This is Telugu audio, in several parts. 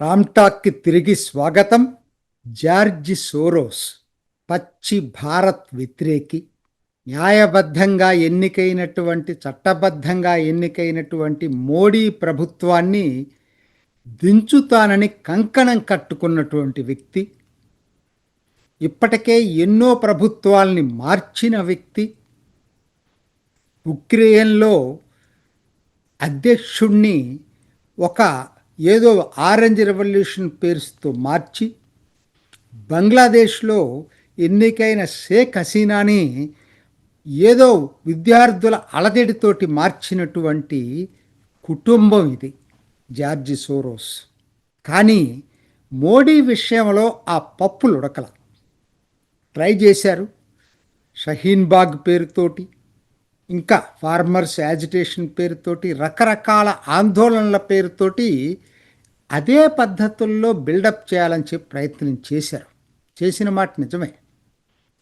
రామ్టాక్కి తిరిగి స్వాగతం. జార్జి సోరోస్ పచ్చి భారత్ వ్యతిరేకి. న్యాయబద్ధంగా ఎన్నికైనటువంటి చట్టబద్ధంగా ఎన్నికైనటువంటి మోడీ ప్రభుత్వాన్ని దించుతానని కంకణం కట్టుకున్నటువంటి వ్యక్తి. ఇప్పటికే ఎన్నో ప్రభుత్వాల్ని మార్చిన వ్యక్తి. ఉక్రెయిన్లో అధ్యక్షుణ్ణి ఒక ఏదో ఆరెంజ్ రెవల్యూషన్ పేరుతో మార్చి బంగ్లాదేశ్లో ఎన్నికైన షేక్ హసీనాని ఏదో విద్యార్థుల అలజడితోటి మార్చినటువంటి కుటుంబం ఇది జార్జి సోరోస్. కానీ మోడీ విషయంలో ఆ పప్పులు ఉడకల. ట్రై చేశారు షహీన్ బాగ్ పేరుతోటి. ఇంకా ఫార్మర్స్ యాజిటేషన్ పేరుతోటి రకరకాల ఆందోళనల పేరుతోటి అదే పద్ధతుల్లో బిల్డప్ చేయాలని చెప్పి ప్రయత్నం చేశారు. చేసిన మాట నిజమే.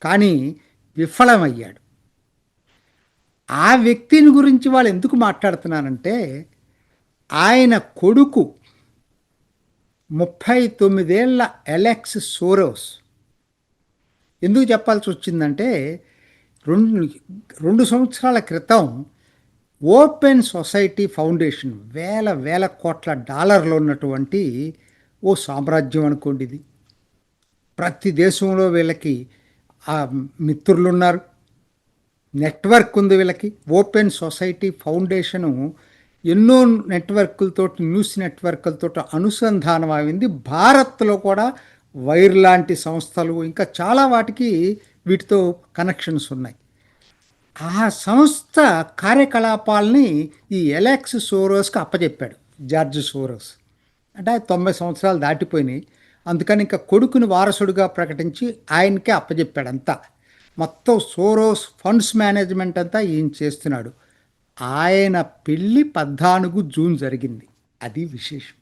కానీ విఫలమయ్యాడు. ఆ వ్యక్తిని గురించి వాళ్ళు ఎందుకు మాట్లాడుతున్నానంటే ఆయన కొడుకు ముప్పై తొమ్మిదేళ్ళ ఎలెక్స్ సోరోస్. ఎందుకు చెప్పాల్సి వచ్చిందంటే రెండు రెండు సంవత్సరాల క్రితం ఓపెన్ సొసైటీ ఫౌండేషన్ వేల వేల కోట్ల డాలర్లు ఉన్నటువంటి ఓ సామ్రాజ్యం అనుకోండి ఇది. ప్రతి దేశంలో వీళ్ళకి ఆ మిత్రులు ఉన్నారు నెట్వర్క్ ఉంది వీళ్ళకి. ఓపెన్ సొసైటీ ఫౌండేషను ఎన్నో నెట్వర్క్లతో న్యూస్ నెట్వర్క్లతో అనుసంధానం అయింది. భారత్లో కూడా వైర్ లాంటి సంస్థలు ఇంకా చాలా వాటికి వీటితో కనెక్షన్స్ ఉన్నాయి. ఆ సంస్థ కార్యకలాపాలని ఈ ఎలెక్స్ సోరోస్కి అప్పచెప్పాడు జార్జ్ సోరోస్ అంటే తొంభై సంవత్సరాలు దాటిపోయినాయి. అందుకని ఇంకా కొడుకుని వారసుడిగా ప్రకటించి ఆయనకే అప్పచెప్పాడు అంతా. మొత్తం సోరోస్ ఫండ్స్ మేనేజ్మెంట్ అంతా ఈయన చేస్తున్నాడు. ఆయన పెళ్ళి పద్నాలుగు జూన్ జరిగింది. అది విశేషం.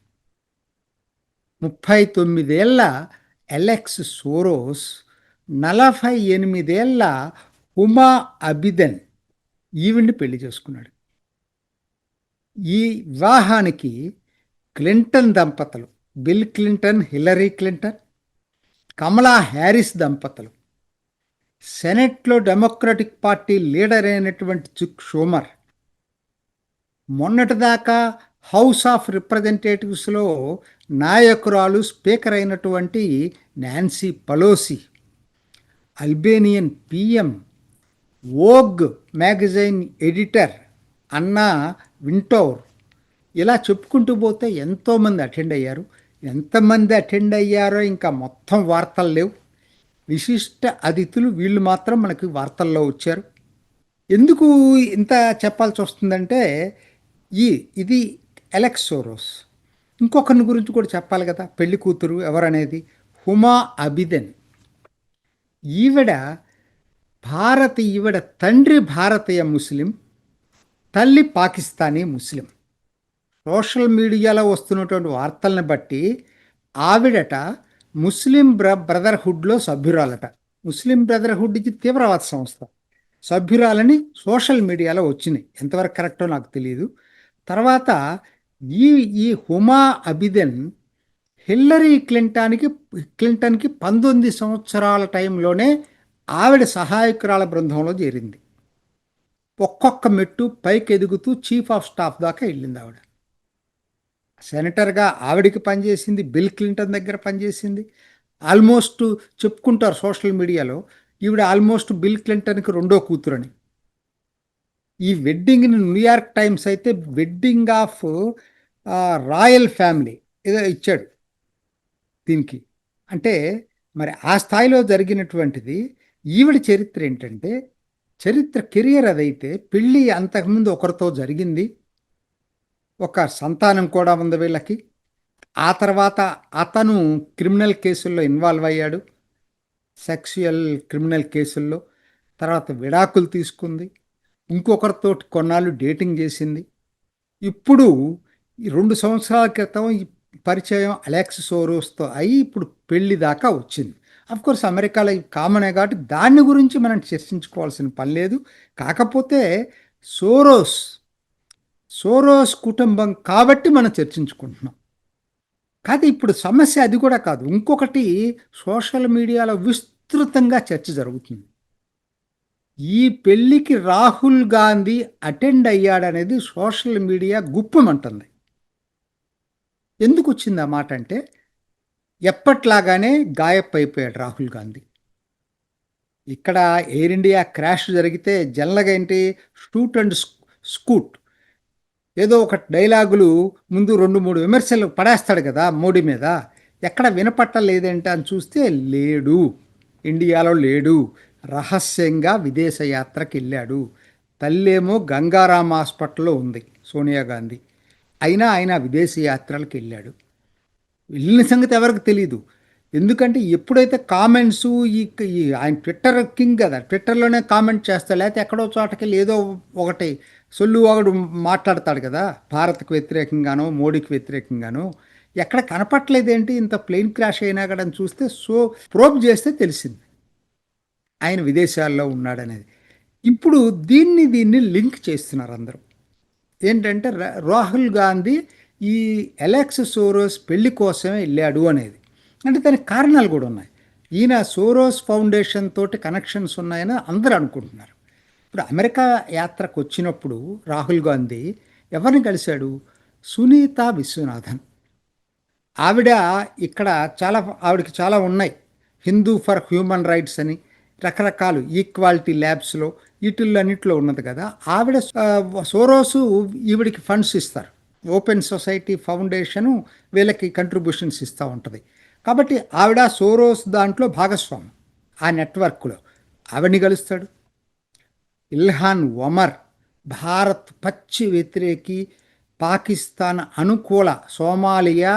ముప్పై తొమ్మిదేళ్ళ ఎలెక్స్ సోరోస్ నలభై ఎనిమిదేళ్ళ ఉమా అబిదన్ ఈవిడ్ని పెళ్ళి చేసుకున్నాడు. ఈ వివాహానికి క్లింటన్ దంపతులు Bill Clinton Hillary Clinton Kamala Harris దంపతులు సెనెట్లో డెమోక్రటిక్ పార్టీ లీడర్ అయినటువంటి చుక్ షోమర్ మొన్నటిదాకా హౌస్ ఆఫ్ రిప్రజెంటేటివ్స్లో నాయకురాలు స్పీకర్ అయినటువంటి Nancy Pelosi Albanian PM Vogue magazine editor Anna Wintour. ఇలా చెప్పుకుంటూ పోతే ఎంతోమంది అటెండ్ అయ్యారు. ఎంతమంది అటెండ్ అయ్యారో ఇంకా మొత్తం వార్తలు లేవు. విశిష్ట అతిథులు వీళ్ళు మాత్రం మనకి వార్తల్లో వచ్చారు. ఎందుకు ఇంత చెప్పాల్సి వస్తుందంటే ఈ ఇది ఎలెక్సోరోస్ ఇంకొకరిని గురించి కూడా చెప్పాలి కదా పెళ్ళి కూతురు ఎవరనేది? హుమా అబిదెన్. ఈవిడ భారత ఈవిడ తండ్రి భారతీయ ముస్లిం తల్లి పాకిస్తానీ ముస్లిం. సోషల్ మీడియాలో వస్తున్నటువంటి వార్తలను బట్టి ఆవిడట ముస్లిం బ్ర బ్రదర్హుడ్లో సభ్యురాలట. ముస్లిం బ్రదర్హుడ్కి తీవ్రవాద సంస్థ. సభ్యురాలని సోషల్ మీడియాలో వచ్చినాయి. ఎంతవరకు కరెక్టో నాకు తెలియదు తర్వాత ఈ ఈ హుమా అబిదెన్ హిల్లరీ క్లింటాన్కి క్లింటన్కి పంతొమ్మిది సంవత్సరాల టైంలోనే ఆవిడ సహాయకురాల బృందంలో చేరింది. ఒక్కొక్క మెట్టు పైకి ఎదుగుతూ చీఫ్ ఆఫ్ స్టాఫ్ దాకా వెళ్ళింది ఆవిడ. సెనేటర్గా ఆవిడికి పనిచేసింది బిల్ క్లింటన్ దగ్గర పనిచేసింది. ఆల్మోస్ట్ చెప్పుకుంటారు సోషల్ మీడియాలో ఈవిడ ఆల్మోస్ట్ బిల్ క్లింటన్కి రెండో కూతురని. ఈ వెడ్డింగ్ని న్యూయార్క్ టైమ్స్ అయితే వెడ్డింగ్ ఆఫ్ రాయల్ ఫ్యామిలీ ఇదే ఇచ్చాడు. దీనికి. అంటే మరి ఆ స్థాయిలో జరిగినటువంటిది ఈవిడ చరిత్ర ఏంటంటే చరిత్ర కెరియర్ అదైతే పెళ్ళి అంతకుముందు ఒకరితో జరిగింది. ఒక సంతానం కూడా ఉంది వీళ్ళకి. ఆ తర్వాత అతను క్రిమినల్ కేసుల్లో ఇన్వాల్వ్ అయ్యాడు. సెక్సువల్ క్రిమినల్ కేసుల్లో. తర్వాత విడాకులు తీసుకుంది. ఇంకొకరితో కొన్నాళ్ళు డేటింగ్ చేసింది. ఇప్పుడు ఈ రెండు సంవత్సరాల క్రితం ఈ పరిచయం అలెక్స్ సోరోస్తో అయి ఇప్పుడు పెళ్ళి దాకా వచ్చింది. అఫ్ కోర్స్ అమెరికాలో కామన్ కామనే కాబట్టి దాని గురించి మనం చర్చించుకోవాల్సిన పని లేదు. కాకపోతే సోరోస్ సోరోస్ కుటుంబం కాబట్టి మనం చర్చించుకుంటున్నాం. కాదు ఇప్పుడు సమస్య అది కూడా కాదు. ఇంకొకటి సోషల్ మీడియాలో విస్తృతంగా చర్చ జరుగుతుంది. ఈ పెళ్ళికి రాహుల్ గాంధీ అటెండ్ అయ్యాడనేది సోషల్ మీడియా గుప్పమంటుంది. ఎందుకు వచ్చింది ఆ మాట అంటే ఎప్పట్లాగానే గాయప్ అయిపోయాడు రాహుల్ గాంధీ. ఇక్కడ ఎయిర్ ఇండియా క్రాష్ జరిగితే జనరల్గా ఏంటి షూట్ అండ్ స్కూట్. ఏదో ఒక డైలాగులు ముందు రెండు మూడు విమర్శలు పడేస్తాడు కదా మోడీ మీద. ఎక్కడ వినపట్టలేదేంటి అని చూస్తే లేడు. ఇండియాలో లేడు. రహస్యంగా విదేశయాత్రకి వెళ్ళాడు. తల్లేమో గంగారాం హాస్పిటల్లో ఉంది సోనియా గాంధీ. అయినా ఆయన విదేశీ యాత్రలకు వెళ్ళాడు. వెళ్ళిన సంగతి ఎవరికి తెలియదు ఎందుకంటే ఎప్పుడైతే కామెంట్స్ ఈ ఈ ఆయన ట్విట్టర్ కింగ్ కదా ట్విట్టర్లోనే కామెంట్ చేస్తాడు లేకపోతే ఎక్కడో చోటకి ఏదో ఒకటి సొల్లు ఒకడు మాట్లాడతాడు కదా భారత్కు వ్యతిరేకంగానో మోడీకి వ్యతిరేకంగానో ఎక్కడ కనపట్లేదేంటి ఇంత ప్లేన్ క్రాష్ అయినా కూడా అని చూస్తే సో ప్రోబ్ చేస్తే తెలిసింది. ఆయన విదేశాల్లో ఉన్నాడనేది. ఇప్పుడు దీన్ని దీన్ని లింక్ చేస్తున్నారు అందరూ. ఏంటంటే రాహుల్ గాంధీ ఈ ఎలెక్స్ సోరోస్ పెళ్ళి కోసమే వెళ్ళాడు అనేది. అంటే దానికి కారణాలు కూడా ఉన్నాయి. ఈయన సోరోస్ ఫౌండేషన్ తోటి కనెక్షన్స్ ఉన్నాయని అందరూ అనుకుంటున్నారు. ఇప్పుడు అమెరికా యాత్రకు వచ్చినప్పుడు రాహుల్ గాంధీ ఎవరిని కలిశాడు? సునీత విశ్వనాథన్. ఆవిడ ఇక్కడ చాలా ఆవిడకి చాలా ఉన్నాయి. హిందూ ఫర్ హ్యూమన్ రైట్స్ అని రకరకాలు ఈక్వాలిటీ ల్యాబ్స్లో వీటిల్లన్నింటిలో ఉన్నది కదా ఆవిడ సోరోసు ఈవిడికి ఫండ్స్ ఇస్తారు. ఓపెన్ సొసైటీ ఫౌండేషను వీళ్ళకి కంట్రిబ్యూషన్స్ ఇస్తూ ఉంటుంది. కాబట్టి ఆవిడ సోరోస్ దాంట్లో భాగస్వామి ఆ నెట్వర్క్లో. ఆవిడని కలుస్తాడు ఇల్హాన్ ఒమర్ భారత్ పచ్చి వ్యతిరేకి పాకిస్తాన్ అనుకూల Somalia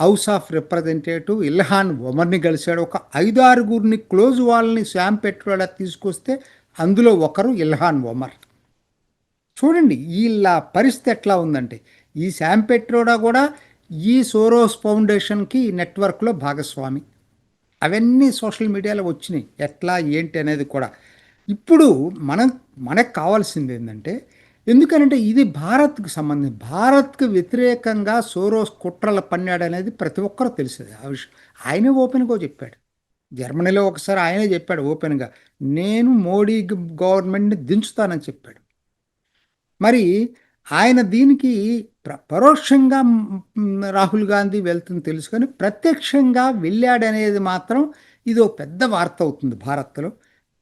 house of representative Ilhan ఒమర్ని కలిశాడు ఒక ఐదు ఆరుగురిని క్లోజ్ వాళ్ళని శామ్ పెట్రోలా తీసుకొస్తే అందులో ఒకరు ఇల్హాన్ ఒమర్. చూడండి వీళ్ళ పరిస్థితి ఎట్లా ఉందంటే ఈ శామ్ పెట్రోడా కూడా ఈ సోరోస్ ఫౌండేషన్కి నెట్వర్క్లో భాగస్వామి. అవన్నీ సోషల్ మీడియాలో వచ్చినాయి ఎట్లా ఏంటి అనేది కూడా. ఇప్పుడు మనం మనకు కావాల్సింది ఏంటంటే ఎందుకనంటే ఇది భారత్కు సంబంధించి భారత్కు వ్యతిరేకంగా సోరోస్ కుట్రల పన్నాడు అనేది ప్రతి ఒక్కరూ తెలిసేది. ఆ విషయం ఆయనే ఓపెన్గా చెప్పాడు. జర్మనీలో ఒకసారి ఆయనే చెప్పాడు ఓపెన్గా నేను మోడీ గవర్నమెంట్ని దించుతానని చెప్పాడు. మరి ఆయన దీనికి ప్ర- పరోక్షంగా రాహుల్ గాంధీ వెళ్తుంది తెలుసు కానీ ప్రత్యక్షంగా వెళ్ళాడనేది మాత్రం ఇది ఒక పెద్ద వార్త అవుతుంది భారత్లో.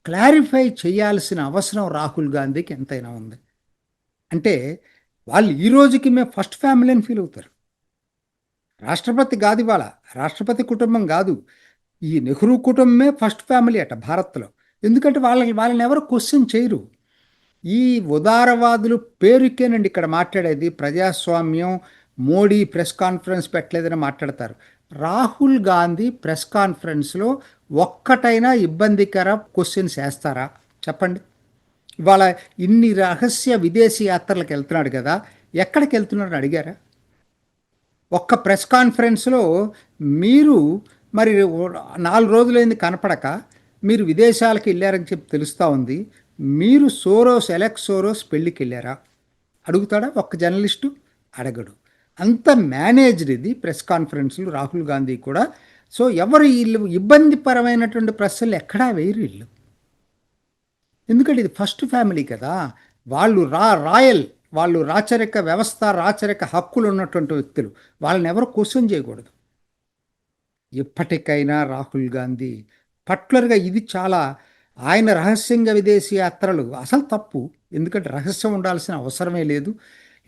క్లారిఫై చేయాల్సిన అవసరం రాహుల్ గాంధీకి ఎంతైనా ఉంది. అంటే వాళ్ళు ఈ రోజుకి మేము ఫస్ట్ ఫ్యామిలీ అని ఫీల్ అవుతారు. రాష్ట్రపతి కాదు ఇవాళ రాష్ట్రపతి కుటుంబం కాదు. ఈ నెహ్రూ కుటుంబమే ఫస్ట్ ఫ్యామిలీ అట భారత్లో. ఎందుకంటే వాళ్ళని వాళ్ళని ఎవరు క్వశ్చన్ చేయరు. ఈ ఉదారవాదులు పేరుకేనండి ఇక్కడ మాట్లాడేది. ప్రజాస్వామ్యం మోడీ ప్రెస్ కాన్ఫరెన్స్ పెట్టలేదని మాట్లాడతారు. రాహుల్ గాంధీ ప్రెస్ కాన్ఫరెన్స్లో ఒక్కటైనా ఇబ్బందికర క్వశ్చన్స్ వేస్తారా చెప్పండి. ఇవాళ ఇన్ని రహస్య విదేశీ యాత్రలకు వెళ్తున్నాడు కదా ఎక్కడికి వెళ్తున్నాడు అడిగారా? ఒక్క ప్రెస్ కాన్ఫరెన్స్లో మీరు మరి నాలుగు రోజులైంది కనపడక మీరు విదేశాలకు వెళ్ళారని చెప్పి తెలుస్తూ ఉంది. మీరు సోరోస్ ఎలెక్స్ సోరోస్ పెళ్ళికి వెళ్ళారా? అడుగుతాడా? ఒక్క జర్నలిస్టు అడగడు. అంత మేనేజ్డ్ ఇది ప్రెస్ కాన్ఫరెన్స్లు రాహుల్ గాంధీ కూడా. సో ఎవరు వీళ్ళు? ఇబ్బందిపరమైనటువంటి ప్రశ్నలు ఎక్కడా వేయరు వీళ్ళు. ఎందుకంటే ఇది ఫస్ట్ ఫ్యామిలీ కదా. వాళ్ళు రా రాయల్ వాళ్ళు రాచరిక వ్యవస్థ రాచరిక హక్కులు ఉన్నటువంటి వ్యక్తులు. వాళ్ళని ఎవరు క్వశ్చన్ చేయకూడదు. ఎప్పటికైనా రాహుల్ గాంధీ. పర్టికులర్గా ఇది చాలా ఆయన రహస్యంగా విదేశీ యాత్రలు అసలు తప్పు. ఎందుకంటే రహస్యం ఉండాల్సిన అవసరమే లేదు.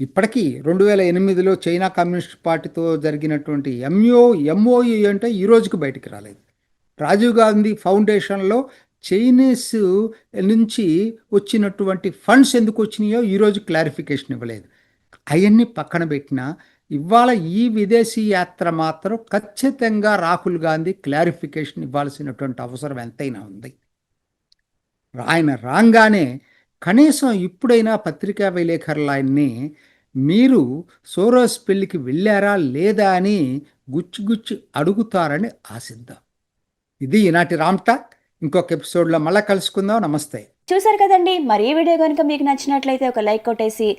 ఇప్పటికీ రెండు వేల ఎనిమిదిలో చైనా కమ్యూనిస్ట్ పార్టీతో జరిగినటువంటి ఎంఓ ఎంఓయు అంటే ఈ రోజుకి బయటికి రాలేదు. రాజీవ్ గాంధీ ఫౌండేషన్లో చైనీస్ నుంచి వచ్చినటువంటి ఫండ్స్ ఎందుకు వచ్చినాయో ఈరోజు క్లారిఫికేషన్ ఇవ్వలేదు. అవన్నీ పక్కన పెట్టినా ఇవాళ ఈ విదేశీ యాత్ర మాత్రం ఖచ్చితంగా రాహుల్ గాంధీ క్లారిఫికేషన్ ఇవ్వాల్సినటువంటి అవసరం ఎంతైనా ఉంది. ఆయన రాగానే కనీసం ఇప్పుడైనా పత్రికా విలేకరులు ఆయన్ని మీరు సోరోస్ పెళ్ళికి వెళ్ళారా లేదా అని గుచ్చి గుచ్చి అడుగుతారని ఆశిద్దాం. ఇది ఈనాటి రామ్ టాక్. ఇంకొక ఎపిసోడ్లో మళ్ళీ కలుసుకుందాం. నమస్తే. చూసారు కదండి మరి ఈ వీడియో కనుక మీకు నచ్చినట్లయితే ఒక లైక్ కొట్టేసి